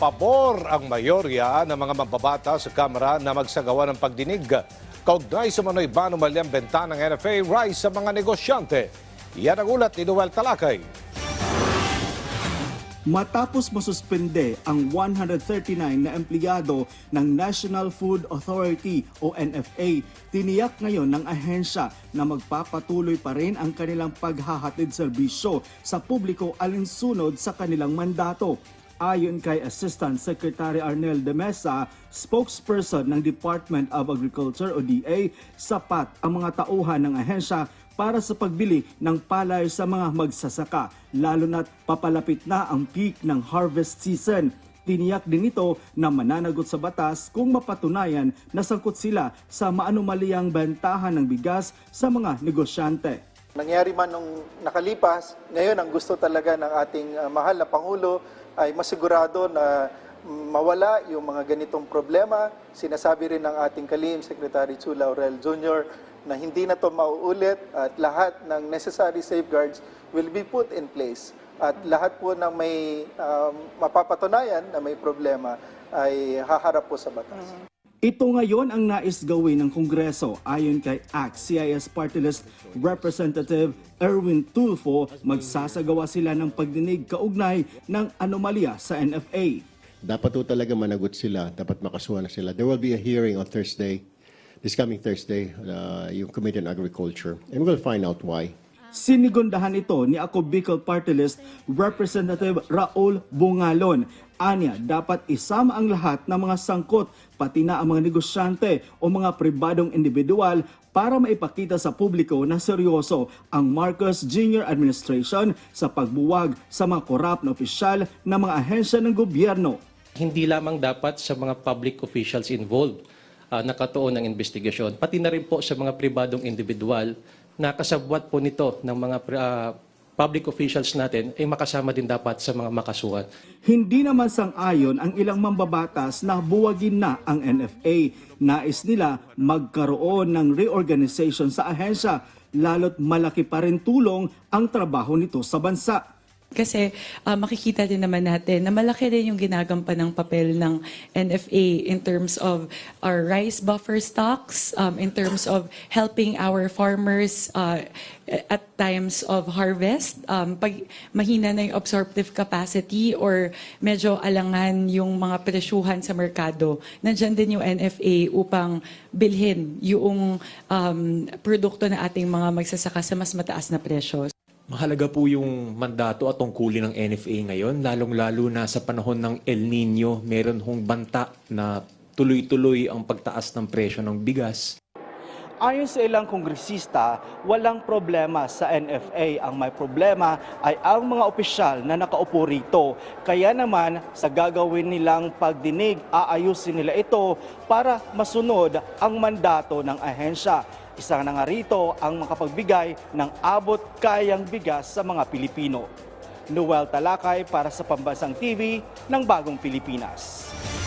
Pabor ang mayorya ng mga mambabata sa Kamara na magsagawa ng pagdinig. Kaugnay sa manoy ba malyang benta ng NFA rice sa mga negosyante. Yan ang ulat ni Noel Talakay. Matapos masuspende ang 139 na empleyado ng National Food Authority o NFA, tiniyak ngayon ng ahensya na magpapatuloy pa rin ang kanilang paghahatid serbisyo sa publiko alinsunod sa kanilang mandato. Ayon kay Assistant Secretary Arnel de Mesa, spokesperson ng Department of Agriculture o DA, sapat ang mga tauhan ng ahensya para sa pagbili ng palay sa mga magsasaka, lalo na't papalapit na ang peak ng harvest season. Tiniyak din ito na mananagot sa batas kung mapatunayan na sangkot sila sa maanumaliyang bentahan ng bigas sa mga negosyante. Nangyari man nung nakalipas, ngayon ang gusto talaga ng ating uh, mahal na Pangulo ay masigurado na mawala yung mga ganitong problema. Sinasabi rin ng ating kalim, Secretary Chula Aurel Jr., na hindi na to mauulit at lahat ng necessary safeguards will be put in place. At lahat po ng may um, mapapatunayan na may problema ay haharap po sa batas. Ito ngayon ang nais gawin ng Kongreso ayon kay ACT-CIS Party List Representative Erwin Tulfo, magsasagawa sila ng pagdinig kaugnay ng anomalya sa NFA. Dapat po talaga managot sila, dapat makasuha na sila. There will be a hearing on Thursday, this coming Thursday, uh, yung Committee on Agriculture, and we'll find out why. Sinigundahan ito ni Ako Bicol Party List Representative Raul Bungalon. Anya, dapat isama ang lahat ng mga sangkot, pati na ang mga negosyante o mga pribadong individual para maipakita sa publiko na seryoso ang Marcos Jr. Administration sa pagbuwag sa mga korap na opisyal ng mga ahensya ng gobyerno. hindi lamang dapat sa mga public officials involved uh, nakatuon ng investigasyon, pati na rin po sa mga pribadong individual na kasabwat po nito ng mga uh, public officials natin ay makasama din dapat sa mga makasuhan. Hindi naman sang-ayon ang ilang mambabatas na buwagin na ang NFA. Nais nila magkaroon ng reorganization sa ahensya, lalo't malaki pa rin tulong ang trabaho nito sa bansa. Kasi ah, makikita din naman natin na malaki din yung ginagampan ng papel ng NFA in terms of our rice buffer stocks, um, in terms of helping our farmers uh, at times of harvest. Um, pag mahina na yung absorptive capacity or medyo alangan yung mga presyuhan sa merkado, nandyan din yung NFA upang bilhin yung um, produkto na ating mga magsasaka sa mas mataas na presyo. Mahalaga po yung mandato at tungkulin ng NFA ngayon, lalong-lalo na sa panahon ng El Nino, meron hong banta na tuloy-tuloy ang pagtaas ng presyo ng bigas. Ayon sa ilang kongresista, walang problema sa NFA. Ang may problema ay ang mga opisyal na nakaupo rito. Kaya naman, sa gagawin nilang pagdinig, aayusin nila ito para masunod ang mandato ng ahensya. Isa na nga rito ang makapagbigay ng abot kayang bigas sa mga Pilipino. Noel Talakay para sa Pambansang TV ng Bagong Pilipinas.